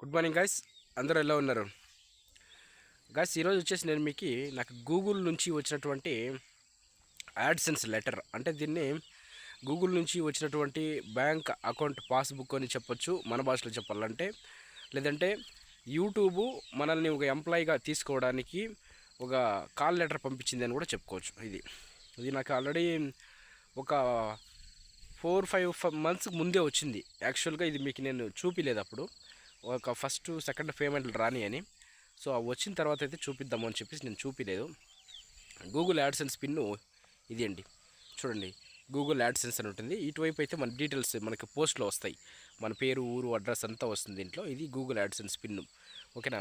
Good morning guys అందరూ ఎలా ఉన్నారు? గాయస్ ఈరోజు వచ్చేసి నేను మీకు నాకు గూగుల్ నుంచి వచ్చినటువంటి యాడ్సెన్స్ లెటర్ అంటే దీన్ని గూగుల్ నుంచి వచ్చినటువంటి బ్యాంక్ అకౌంట్ పాస్బుక్ అని చెప్పొచ్చు మన భాషలో చెప్పాలంటే. లేదంటే యూట్యూబ్ మనల్ని ఒక ఎంప్లాయీగా తీసుకోవడానికి ఒక కాల్ లెటర్ పంపించింది అని కూడా చెప్పుకోవచ్చు ఇది. ఇది నాకు ఆల్రెడీ ఒక ఫోర్ ఫైవ్ మంత్స్ ముందే వచ్చింది. యాక్చువల్గా ఇది మీకు నేను చూపిలేదు అప్పుడు. ఒక ఫస్ట్ సెకండ్ పేమెంట్లు రాని అని. సో అవి వచ్చిన తర్వాత అయితే చూపిద్దాము అని చెప్పేసి నేను చూపిలేదు. గూగుల్ యాడ్సెన్స్ పిన్ను ఇది అండి. చూడండి గూగుల్ యాడ్సెన్స్ అని ఉంటుంది. ఇటువైపు అయితే మన డీటెయిల్స్ మనకి పోస్ట్లో వస్తాయి. మన పేరు ఊరు అడ్రస్ అంతా వస్తుంది దీంట్లో. ఇది గూగుల్ యాడ్సెన్స్ పిన్ను ఓకేనా?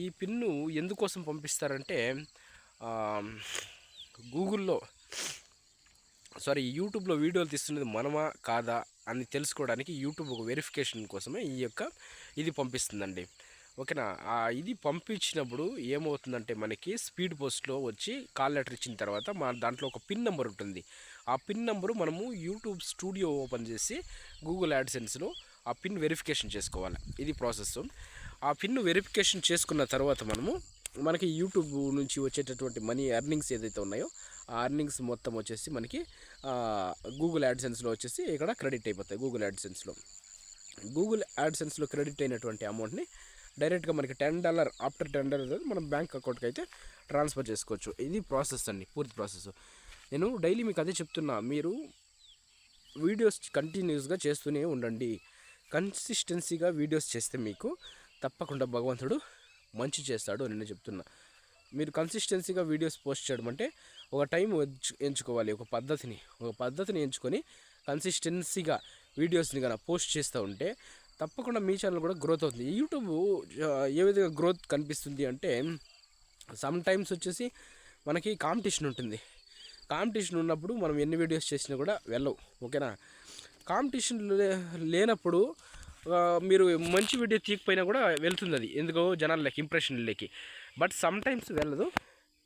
ఈ పిన్ను ఎందుకోసం పంపిస్తారంటే గూగుల్లో సారీ యూట్యూబ్లో వీడియోలు తీస్తున్నది మనమా కాదా అని తెలుసుకోవడానికి యూట్యూబ్ ఒక వెరిఫికేషన్ కోసమే ఈ యొక్క ఇది పంపిస్తుందండి. ఓకేనా? ఇది పంపించినప్పుడు ఏమవుతుందంటే మనకి స్పీడ్ పోస్ట్లో వచ్చి కాల్ లెటర్ ఇచ్చిన తర్వాత మన దాంట్లో ఒక పిన్ నెంబర్ ఉంటుంది. ఆ పిన్ నెంబరు మనము యూట్యూబ్ స్టూడియో ఓపెన్ చేసి గూగుల్ యాడ్సెన్స్లో ఆ పిన్ వెరిఫికేషన్ చేసుకోవాలి. ఇది ప్రాసెస్. ఆ పిన్ వెరిఫికేషన్ చేసుకున్న తర్వాత మనము మనకి యూట్యూబ్ నుంచి వచ్చేటటువంటి మనీ ఎర్నింగ్స్ ఏదైతే ఉన్నాయో ఆ మొత్తం వచ్చేసి మనకి గూగుల్ యాడ్సెన్స్లో వచ్చేసి ఇక్కడ క్రెడిట్ అయిపోతాయి గూగుల్ యాడ్సెన్స్లో గూగుల్ యాడ్సెన్స్లో క్రెడిట్ అయినటువంటి అమౌంట్ని డైరెక్ట్గా మనకి ten dollar after ten dollar మనం బ్యాంక్ అకౌంట్కి అయితే ట్రాన్స్ఫర్ చేసుకోవచ్చు. ఇది ప్రాసెస్ అండి పూర్తి ప్రాసెస్ నేను డైలీ మీకు అదే చెప్తున్నా మీరు వీడియోస్ కంటిన్యూస్గా చేస్తూనే ఉండండి. కన్సిస్టెన్సీగా వీడియోస్ చేస్తే మీకు తప్పకుండా భగవంతుడు మంచి చేస్తాడు నేను చెప్తున్నా. మీరు కన్సిస్టెన్సీగా వీడియోస్ పోస్ట్ చేయడం అంటే ఒక టైం ఎంచు- ఎంచుకోవాలి ఒక పద్ధతిని ఒక పద్ధతిని ఎంచుకొని కన్సిస్టెన్సీగా వీడియోస్ని కనుక పోస్ట్ చేస్తూ ఉంటే తప్పకుండా మీ ఛానల్ కూడా గ్రోత్ అవుతుంది. యూట్యూబ్ ఏ విధంగా గ్రోత్ కనిపిస్తుంది అంటే సమ్ టైమ్స్ వచ్చేసి మనకి కాంపిటీషన్ ఉంటుంది. కాంపిటీషన్ ఉన్నప్పుడు మనం ఎన్ని వీడియోస్ చేసినా కూడా వెళ్ళవు. ఓకేనా? కాంపిటీషన్ లే- లేనప్పుడు మీరు మంచి వీడియో తీయకపోయినా కూడా వెళ్తుంది అది. ఎందుకో జనాలకి లెక్కి బట్ సమ్ టైమ్స్ వెళ్ళదు.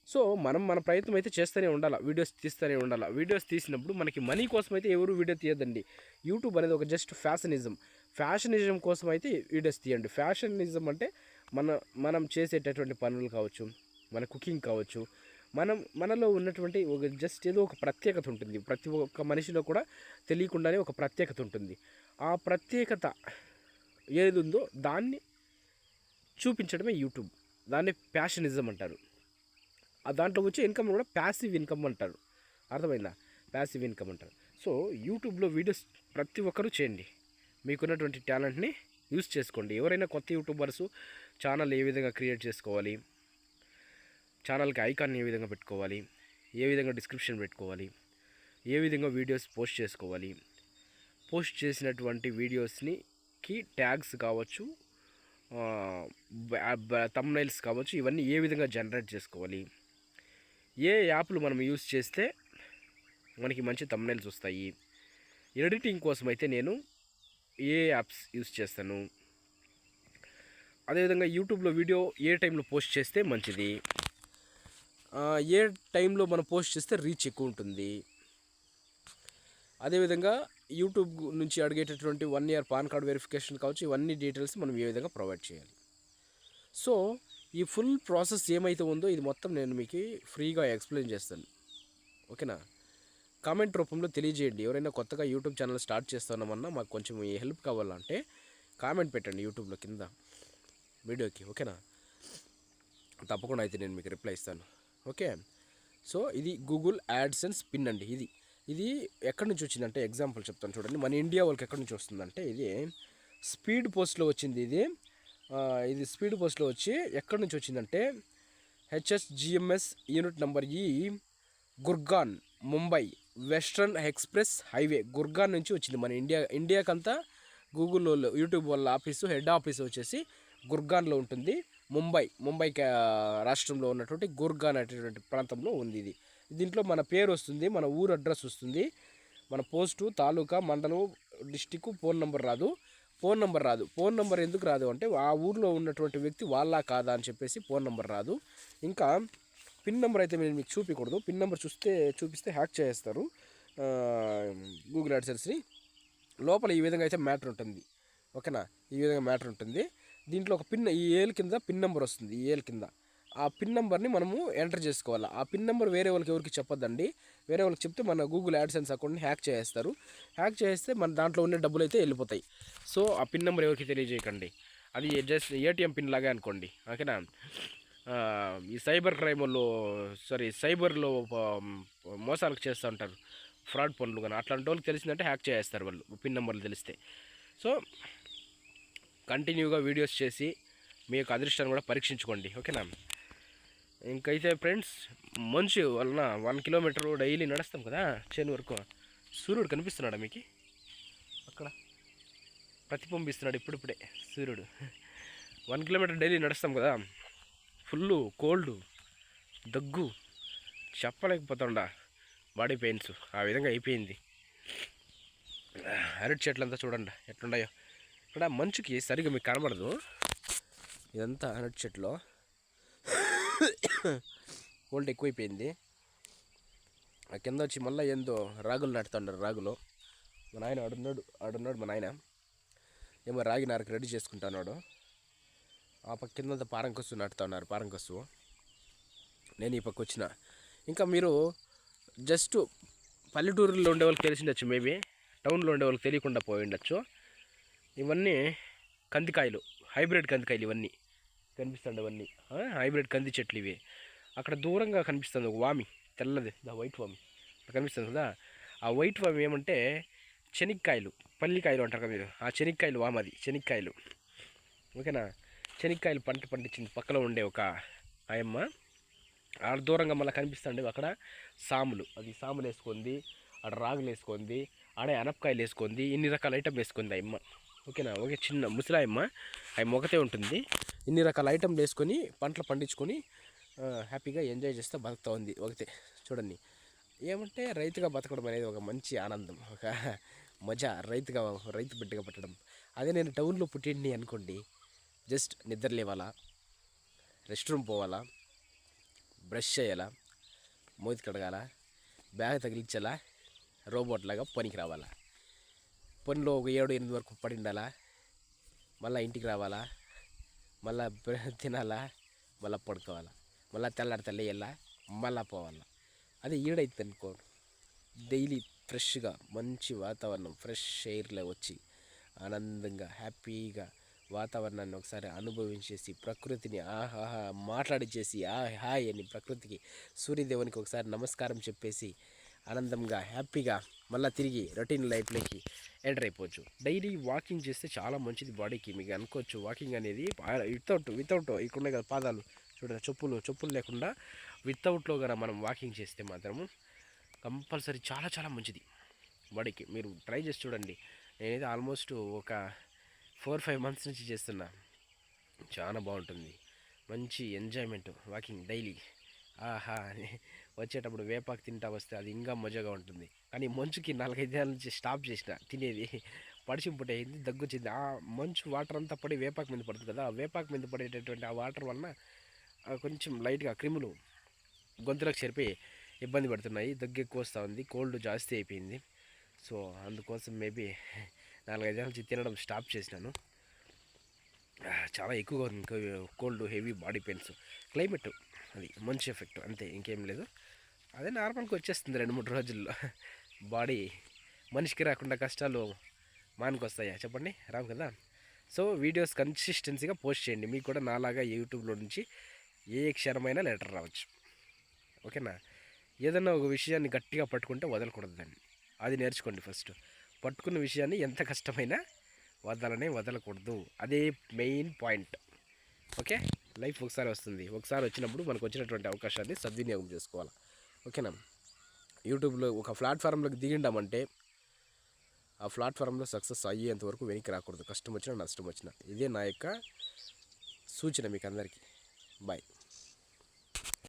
సో మనం మన ప్రయత్నం అయితే చేస్తూనే ఉండాలి వీడియోస్ తీస్తూనే ఉండాలి. వీడియోస్ తీసినప్పుడు మనకి మనీ కోసం అయితే ఎవరు వీడియో తీయదండి యూట్యూబ్ అనేది ఒక జస్ట్ ఫ్యాషనిజం. ఫ్యాషనిజం కోసం అయితే వీడియోస్ తీయండి. ఫ్యాషనిజం అంటే మన మనం చేసేటటువంటి పనులు కావచ్చు మన కుకింగ్ కావచ్చు మనం మనలో ఉన్నటువంటి ఒక జస్ట్ ఏదో ఒక ప్రత్యేకత ఉంటుంది. ప్రతి ఒక్క మనిషిలో కూడా తెలియకుండానే ఒక ప్రత్యేకత ఉంటుంది. ఆ ప్రత్యేకత ఏది ఉందో దాన్ని చూపించడమే యూట్యూబ్ దాన్ని ప్యాషనిజం అంటారు. దాంట్లో వచ్చే ఇన్కమ్ కూడా ప్యాసివ్ ఇన్కమ్ అంటారు. అర్థమైందా? ప్యాసివ్ ఇన్కమ్ అంటారు. సో యూట్యూబ్లో వీడియోస్ ప్రతి ఒక్కరూ చేయండి. మీకున్నటువంటి టాలెంట్ని యూస్ చేసుకోండి. ఎవరైనా కొత్త యూట్యూబర్స్ ఛానల్ ఏ విధంగా క్రియేట్ చేసుకోవాలి? ఛానల్కి ఐకాన్ ఏ విధంగా పెట్టుకోవాలి? ఏ విధంగా డిస్క్రిప్షన్ పెట్టుకోవాలి? ఏ విధంగా వీడియోస్ పోస్ట్ చేసుకోవాలి? పోస్ట్ చేసినటువంటి వీడియోస్ని కి ట్యాగ్స్ కావచ్చు తమ్నైల్స్ కావచ్చు ఇవన్నీ ఏ విధంగా జనరేట్ చేసుకోవాలి? ఏ యాప్లు మనం యూస్ చేస్తే మనకి మంచి తమ్నైల్స్ వస్తాయి? ఎడిటింగ్ కోసం అయితే నేను ఏ యాప్స్ యూస్ చేస్తాను? అదేవిధంగా యూట్యూబ్లో వీడియో ఏ టైంలో పోస్ట్ చేస్తే మంచిది? ఏ టైంలో మనం పోస్ట్ చేస్తే రీచ్ ఎక్కువ ఉంటుంది? అదేవిధంగా యూట్యూబ్ నుంచి అడిగేటటువంటి one year PAN card verification కావచ్చు ఇవన్నీ డీటెయిల్స్ మనం ఏ విధంగా ప్రొవైడ్ చేయాలి? సో ఈ ఫుల్ ప్రాసెస్ ఏమైతే ఉందో ఇది మొత్తం నేను మీకు ఫ్రీగా ఎక్స్ప్లెయిన్ చేస్తాను. ఓకేనా? కామెంట్ రూపంలో తెలియజేయండి. ఎవరైనా కొత్తగా యూట్యూబ్ ఛానల్ స్టార్ట్ చేస్తున్నామన్నా మాకు కొంచెం హెల్ప్ కావాలంటే కామెంట్ పెట్టండి యూట్యూబ్లో కింద వీడియోకి. ఓకేనా? తప్పకుండా అయితే నేను మీకు రిప్లై ఇస్తాను. ఓకే? సో ఇది గూగుల్ యాడ్సెన్స్ పిన్ అండి ఇది. ఇది ఎక్కడి నుంచి వచ్చిందంటే ఎగ్జాంపుల్ చెప్తాను చూడండి. మన ఇండియా వాళ్ళకి ఎక్కడి నుంచి వస్తుందంటే ఇది స్పీడ్ పోస్ట్లో వచ్చింది ఇది. ఇది స్పీడ్ పోస్ట్లో వచ్చి ఎక్కడి నుంచి వచ్చిందంటే హెచ్ఎస్జిఎంఎస్ యూనిట్ నెంబర్ ఈ Gurgaon Mumbai western express highway. Gurgaon నుంచి వచ్చింది మన ఇండియా ఇండియాకంతా గూగుల్ వాళ్ళు యూట్యూబ్ వాళ్ళ ఆఫీసు హెడ్ ఆఫీస్ వచ్చేసి గుర్గాన్లో ఉంటుంది. ముంబై ముంబై రాష్ట్రంలో ఉన్నటువంటి గుర్గాన్ అనేటువంటి ప్రాంతంలో ఉంది ఇది. దీంట్లో మన పేరు వస్తుంది మన ఊరు అడ్రస్ వస్తుంది. మన పోస్టు తాలూకా మండలం డిస్టిక్ ఫోన్ నెంబర్ రాదు. ఫోన్ నెంబర్ రాదు. ఫోన్ నెంబర్ ఎందుకు రాదు అంటే ఆ ఊర్లో ఉన్నటువంటి వ్యక్తి వాళ్ళ కాదా అని చెప్పేసి ఫోన్ నెంబర్ రాదు. ఇంకా పిన్ నెంబర్ అయితే నేను మీకు చూపించకూడదు పిన్ నెంబర్ చూస్తే చూపిస్తే హ్యాక్ చేస్తారు గూగుల్ యాడ్సెన్స్ని లోపల ఈ విధంగా అయితే మ్యాటర్ ఉంటుంది. ఓకేనా? ఈ విధంగా మ్యాటర్ ఉంటుంది. దీంట్లో ఒక పిన్ ఈ ఏల్ కింద పిన్ నెంబర్ వస్తుంది. ఈ ఏల్ కింద. ఆ పిన్ నెంబర్ని మనము ఎంటర్ చేసుకోవాలి. ఆ పిన్ నెంబర్ వేరే వాళ్ళకి ఎవరికి చెప్పొద్దండి. వేరే వాళ్ళకి చెప్తే మన గూగుల్ యాడ్సెన్స్ అకౌంట్ని హ్యాక్ చేస్తారు హ్యాక్ చేస్తే మన దాంట్లో ఉండే డబ్బులు అయితే వెళ్ళిపోతాయి. సో ఆ పిన్ నెంబర్ ఎవరికి తెలియజేయకండి. అది జస్ట్ ఏటీఎం పిన్ లాగా అనుకోండి. ఓకేనా? ఈ సైబర్ క్రైమ్లో సారీ సైబర్లో మోసాలకు చేస్తూ ఉంటారు. ఫ్రాడ్ పనులు కానీ అట్లాంటి వాళ్ళకి తెలిసిందంటే హ్యాక్ చేస్తారు వాళ్ళు పిన్ నెంబర్లు తెలిస్తే. సో కంటిన్యూగా వీడియోస్ చేసి మీ యొక్క అదృష్టాన్ని కూడా పరీక్షించుకోండి. ఓకేనా? ఇంకైతే ఫ్రెండ్స్ మంచు వలన వన్ కిలోమీటర్ డైలీ నడుస్తాం కదా చేను వరకు. సూర్యుడు కనిపిస్తున్నాడా మీకు? అక్కడ. ప్రతిబింబిస్తున్నాడు ఇప్పుడిప్పుడే సూర్యుడు. వన్ కిలోమీటర్ డైలీ నడుస్తాం కదా ఫుల్ కోల్డ్ దగ్గు చెప్పలేకపోతుండా బాడీ పెయిన్స్. ఆ విధంగా అయిపోయింది. అరటి చెట్లంతా చూడండి ఎట్లున్నాయో. ఇక్కడ మంచుకి సరిగ్గా మీకు కనబడదు. ఇదంతా అనట్ చెట్లో కోల్డ్ ఎక్కువైపోయింది. ఆ కింద వచ్చి మళ్ళీ ఏందో రాగులు నాటుతుంటారు రాగులు. మా నాయన ఆడున్నాడు ఆడున్నాడు మా నాయన. ఏమో రాగి నారకు రెడీ చేసుకుంటున్నాడు. ఆ పక్క కింద పారంకొస్సు నాటుతా ఉన్నారు పారంకొస్తు నేను ఈ పక్క వచ్చిన. ఇంకా మీరు జస్ట్ పల్లెటూరులో ఉండే వాళ్ళకి తెలిసిండొచ్చు మేబీ. టౌన్లో ఉండే వాళ్ళకి తెలియకుండా పోయి ఉండొచ్చు. ఇవన్నీ కందికాయలు. హైబ్రిడ్ కందికాయలు ఇవన్నీ. కనిపిస్తుంది అవన్నీ. హైబ్రిడ్ కంది చెట్లు ఇవి. అక్కడ దూరంగా కనిపిస్తుంది ఒక వామి తెల్లది దా వైట్ వామి. కనిపిస్తుంది కదా? ఆ వైట్ వామి ఏమంటే శనక్కాయలు పల్లికాయలు అంటారు కదా మీరు. ఆ శనక్కాయలు వామ అది శనక్కాయలు. ఓకేనా? శనక్కాయలు పంట పండించింది పక్కలో ఉండే ఒక ఆయమ్మ. ఆడ దూరంగా మళ్ళీ కనిపిస్తుండే అక్కడ సాములు. అది సాములు వేసుకుంది ఆడ రాగులు వేసుకుంది ఆడే అనపకాయలు వేసుకుంది ఇన్ని రకాల ఐటమ్ వేసుకుంది అమ్మ. ఓకేనా? ఓకే చిన్న ముసలాయమ్మ. అవి మొగతే ఉంటుంది. ఇన్ని రకాల ఐటమ్లు వేసుకొని పంటలు పండించుకొని హ్యాపీగా ఎంజాయ్ చేస్తూ బతుకుతూ ఉంది. ఒకతే చూడండి. ఏమంటే రైతుగా బతకడం అనేది ఒక మంచి ఆనందం. ఒక మజా రైతుగా రైతు బిడ్డగా పట్టడం అదే నేను టౌన్లో పుట్టిండి అనుకోండి. జస్ట్ నిద్ర లేవాలా? రెస్ట్ రూమ్ పోవాలా? బ్రష్ చేయాలా? మోతి కడగాల? బ్యాగ్ తగిలించాలా? రోబోట్ లాగా పనికి రావాలా? పనిలో ఒక ఏడు ఎనిమిది వరకు పడి ఉండాలా మళ్ళీ ఇంటికి రావాలా? మళ్ళా తినాలా? మళ్ళీ పడుకోవాలా? మళ్ళీ తెల్లారి తెల్లయ్యాలా మళ్ళా పోవాలా? అదే ఈడైతే అనుకో. డైలీ ఫ్రెష్గా మంచి వాతావరణం ఫ్రెష్ ఎయిర్లో వచ్చి ఆనందంగా హ్యాపీగా వాతావరణాన్ని ఒకసారి అనుభవించేసి ప్రకృతిని ఆహాహా మాట్లాడిచేసి ఆ హాయ్ అని ప్రకృతికి సూర్యదేవునికి ఒకసారి నమస్కారం చెప్పేసి ఆనందంగా హ్యాపీగా మళ్ళీ తిరిగి రొటీన్ లైఫ్లోకి ఎంటర్ అయిపోవచ్చు. డైలీ వాకింగ్ చేస్తే చాలా మంచిది బాడీకి. మీకు అనుకోవచ్చు వాకింగ్ అనేది వితౌట్ వితౌట్ ఇక్కడ కదా పాదాలు చూడండి చెప్పులు చెప్పులు లేకుండా వితౌట్లో కనుక మనం వాకింగ్ చేస్తే మాత్రము కంపల్సరీ చాలా చాలా మంచిది బాడీకి. మీరు ట్రై చేసి చూడండి. నేనైతే ఆల్మోస్ట్ ఒక ఫోర్ ఫైవ్ మంత్స్ నుంచి చేస్తున్నా. చాలా బాగుంటుంది. మంచి ఎంజాయ్మెంట్ వాకింగ్ డైలీ. ఆహా అని వచ్చేటప్పుడు వేపాకు తింటా వస్తే అది ఇంకా మజాగా ఉంటుంది. కానీ మంచుకి నాలుగైదు నెలల నుంచి స్టాప్ చేసిన తినేది. పడిచింపుట అయింది దగ్గొచ్చింది. ఆ మంచు వాటర్ అంతా పడి వేపాకు మీద పడుతుంది కదా ఆ వేపాకు మీద పడేటటువంటి ఆ వాటర్ వలన కొంచెం లైట్గా క్రిములు గొంతులకు చేరిపి ఇబ్బంది పడుతున్నాయి. దగ్గు ఎక్కువ వస్తూ ఉంది కోల్డ్ జాస్తి అయిపోయింది. సో అందుకోసం మేబీ నాలుగైదు నెలల నుంచి తినడం స్టాప్ చేసినాను. చాలా ఎక్కువగా ఉంది cold heavy body pains. Climate అది మంచి ఎఫెక్ట్ అంతే ఇంకేం లేదు. అదే నార్మల్గా వచ్చేస్తుంది రెండు మూడు రోజుల్లో. బాడీ మనిషికి రాకుండా కష్టాలు మానికి వస్తాయా చెప్పండి. రావు కదా? సో వీడియోస్ కన్సిస్టెన్సీగా పోస్ట్ చేయండి. మీకు కూడా నాలాగా యూట్యూబ్లో నుంచి ఏ క్షణమైనా లెటర్ రావచ్చు. ఓకేనా? ఏదైనా ఒక విషయాన్ని గట్టిగా పట్టుకుంటే వదలకూడదు దాన్ని అది నేర్చుకోండి ఫస్ట్. పట్టుకున్న విషయాన్ని ఎంత కష్టమైనా వదలనే వదలకూడదు. అదే మెయిన్ పాయింట్. ఓకే? లైఫ్ ఒకసారి వస్తుంది. ఒకసారి వచ్చినప్పుడు మనకు వచ్చినటువంటి అవకాశాన్ని సద్వినియోగం చేసుకోవాలి. ఓకేనా? యూట్యూబ్లో ఒక ప్లాట్ఫారంలోకి దిగిండామంటే ఆ ప్లాట్ఫారంలో సక్సెస్ అయ్యేంత వరకు వెనక్కి రాకూడదు. కష్టం వచ్చినా నష్టం వచ్చినా. ఇదే నా యొక్క సూచన మీకు అందరికీ బాయ్.